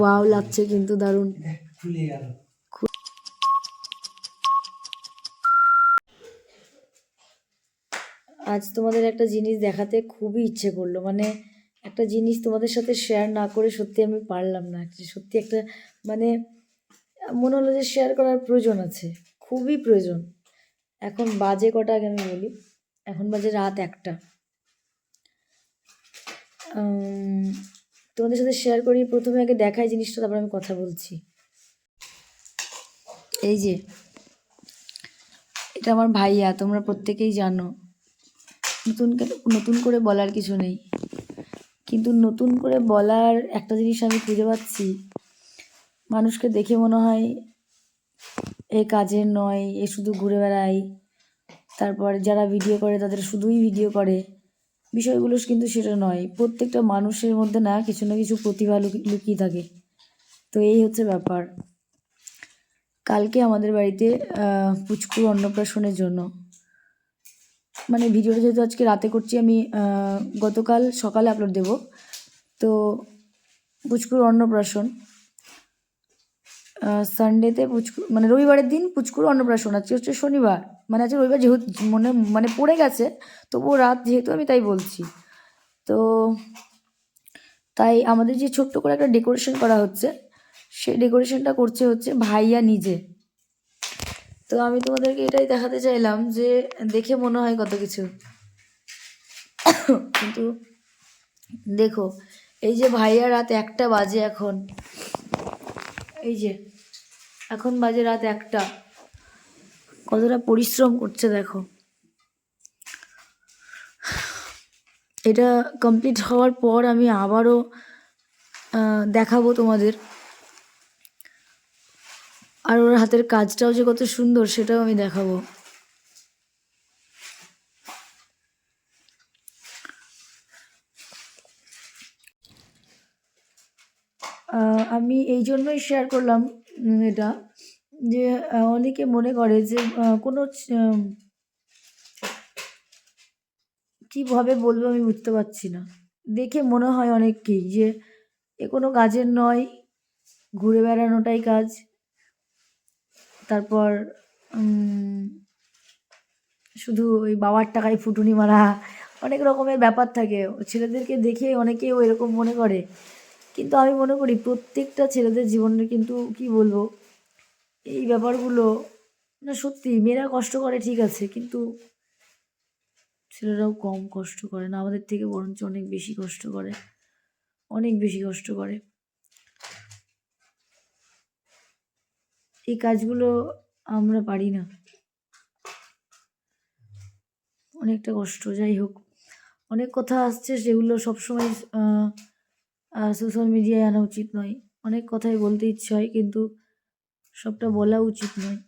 Wow লাগছে কিন্তু দারুণ। খুলে গেল আজ তোমাদের একটা জিনিস দেখাতে খুবই ইচ্ছে করল। মানে একটা জিনিস তোমাদের সাথে শেয়ার না করে সত্যি আমি পারলাম না। সত্যি একটা মানে মনে হলো যে শেয়ার করার প্রয়োজন আছে। খুবই প্রয়োজন। এখন বাজে কটা আগে আমি বলি। এখন বাজে রাত একটা। তোমাদের সাথে শেয়ার করি, প্রথমে আগে দেখাই জিনিসটা, তারপর আমি কথা বলছি। এই যে, এটা আমার ভাইয়া, তোমরা প্রত্যেকেই জানো। নতুন নতুন করে বলার কিছু নেই। কিন্তু নতুন করে বলার একটা জিনিস আমি খুঁজে পাচ্ছি। মানুষকে দেখে মনে হয় এ কাজের নয়, এ শুধু ঘুরে বেড়ায়। তারপর যারা ভিডিও করে, তাদের শুধুই ভিডিও করে। বিষয়গুলো কিন্তু সেটা নয়। প্রত্যেকটা মানুষের মধ্যে না কিছু না কিছু প্রতিভা লুকি- লুকিয়ে থাকে। তো এই হচ্ছে ব্যাপার। কালকে আমাদের বাড়িতে পুচকুর অন্নপ্রাশনের জন্য। মানে ভিডিওটা যেহেতু আজকে রাতে করছি, আমি গতকাল সকালে আপলোড দেব। তো পুচকুর অন্নপ্রাশন সানডেতে পুচকু মানে রবিবারের দিন পুচকুর অন্নপ্রাশন। আজকে হচ্ছে শনিবার। মানে আজকে রবিবার যেহেতু, মনে মানে পড়ে গেছে, তবুও রাত যেহেতু আমি তাই বলছি। তো তাই আমাদের যে ছোট্ট করে একটা ডেকোরেশন করা হচ্ছে, সেই ডেকোরেশনটা করছে হচ্ছে ভাইয়া নিজে। তো আমি তোমাদেরকে এটাই দেখাতে চাইলাম যে দেখে মনে হয় কত কিছু। কিন্তু দেখো, এই যে ভাইয়া রাত একটা বাজে এখন। এই যে এখন বাজে রাত একটা। কতটা পরিশ্রম করছে দেখো। এটা কমপ্লিট হওয়ার পর আমি আবারও দেখাবো তোমাদের। আর ওর হাতের কাজটাও যে কত সুন্দর, সেটাও আমি দেখাবো। আমি এই জন্যই শেয়ার করলাম এটা যে অনেকে মনে করে যে কোনো কীভাবে বলব আমি বুঝতে পারছি না। দেখে মনে হয় অনেককেই যে, এ কোনো কাজের নয়, ঘুরে বেড়ানোটাই কাজ। তারপর শুধু ওই বাবার টাকায় ফুটুনি মারা, অনেক রকমের ব্যাপার থাকে। ছেলেদেরকে দেখে অনেকেও এরকম মনে করে। কিন্তু আমি মনে করি প্রত্যেকটা ছেলেদের জীবনে কিন্তু কি বলব, এই ব্যাপারগুলো না সত্যি মেয়েরা কষ্ট করে ঠিক আছে, কিন্তু ছেলেরাও কম কষ্ট করে না, আমাদের থেকে বরঞ্চ অনেক বেশি কষ্ট করে, অনেক বেশি কষ্ট করে। এই কাজগুলো আমরা পারি না। অনেকটা কষ্ট, যাই হোক। অনেক কথা আসছে, সেগুলো সবসময় সোশ্যাল মিডিয়ায় আনা উচিত নয়। অনেক কথাই বলতে ইচ্ছে হয়, কিন্তু সবটা বলা উচিত নয়।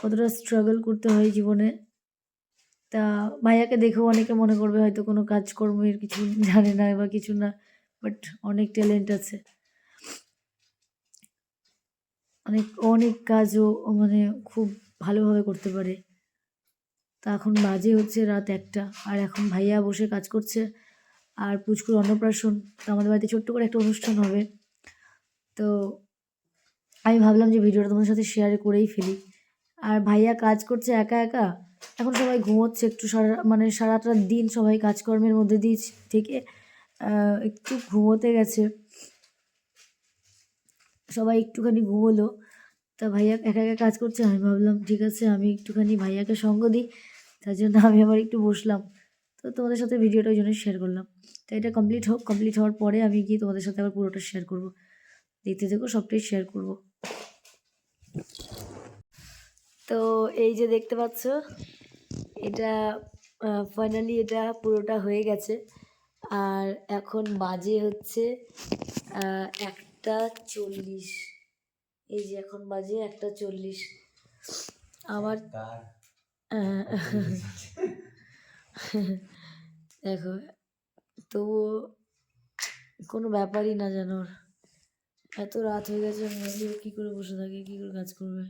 কতটা স্ট্রাগল করতে হয় জীবনে, তা ভাইয়াকে দেখেও অনেকে মনে করবে হয়তো কোনো কাজকর্মের কিছু জানে না বা কিছু না বাট অনেক ট্যালেন্ট আছে। অনেক অনেক কাজও মানে খুব ভালোভাবে করতে পারে। তা এখন বাজে হচ্ছে রাত একটা, আর এখন ভাইয়া বসে কাজ করছে। আর পুচকুর অন্নপ্রাশন, তো আমাদের বাড়িতে ছোট্ট করে একটা অনুষ্ঠান হবে। তো আমি ভাবলাম যে ভিডিওটা তোমাদের সাথে শেয়ার করেই ফেলি। আর ভাইয়া কাজ করছে একা একা, এখন সবাই ঘুমোচ্ছে একটু সারা মানে সারাটা দিন সবাই কাজকর্মের মধ্যে দিয়ে থেকে একটু ঘুমোতে গেছে। সবাই একটুখানি ঘুমোলো। তা ভাইয়া একা একা কাজ করছে, আমি ভাবলাম, ঠিক আছে, আমি একটুখানি ভাইয়াকে সঙ্গ দিই। তার জন্য আমি আবার একটু বসলাম। তো তোমাদের সাথে ভিডিওটা ওই জন্য শেয়ার করলাম। তো এটা কমপ্লিট হোক কমপ্লিট হওয়ার পরে আমি গিয়ে তোমাদের সাথে আবার পুরোটা শেয়ার করব। দেখতে দেখো সবটাই শেয়ার করব। তো এই যে দেখতে পাচ্ছ এটা ফাইনালি এটা পুরোটা হয়ে গেছে। আর এখন বাজে হচ্ছে একটা চল্লিশ। এই যে এখন বাজে একটা চল্লিশ। আমার দেখো তবুও কোনো ব্যাপারই না যেন। এত রাত হয়ে গেছে মেয়েলি কী করে বসে থাকে কী করে কাজ করবে?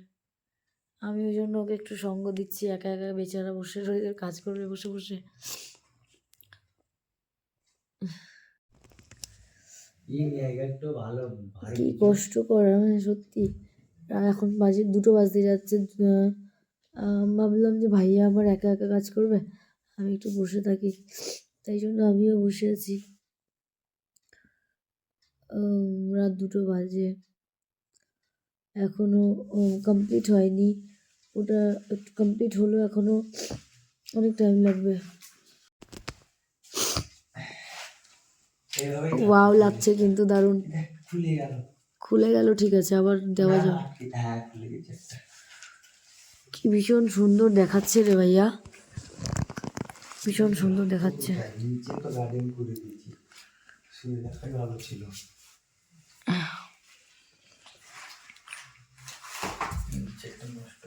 আমি ওই জন্য ওকে একটু সঙ্গ দিচ্ছি একা একা বেচারা বসে রয়ে কাজ করবে বসে বসে। কি কষ্টকর মানে সত্যি। এখন বাজে দুটো বাজতে যাচ্ছে ভাবলাম যে ভাইয়া আবার একা একা কাজ করবে? আমি একটু বসে থাকি। তাই জন্য আমিও বসে আছি। রাত দুটো বাজে। এখনও কমপ্লিট হয়নি। ওটা একটু কমপ্লিট হলো এখনও অনেক টাইম লাগবে। ওয়াও লাগছে কিন্তু দারুণ। খুলে গেল। খুলে গেল ঠিক আছে আবার দেওয়া যাবে। হ্যাঁ। কি ভীষণ সুন্দর দেখাচ্ছে রে ভাইয়া। ভীষণ সুন্দর দেখাচ্ছে। ভালো ছিল নিচেটা নষ্ট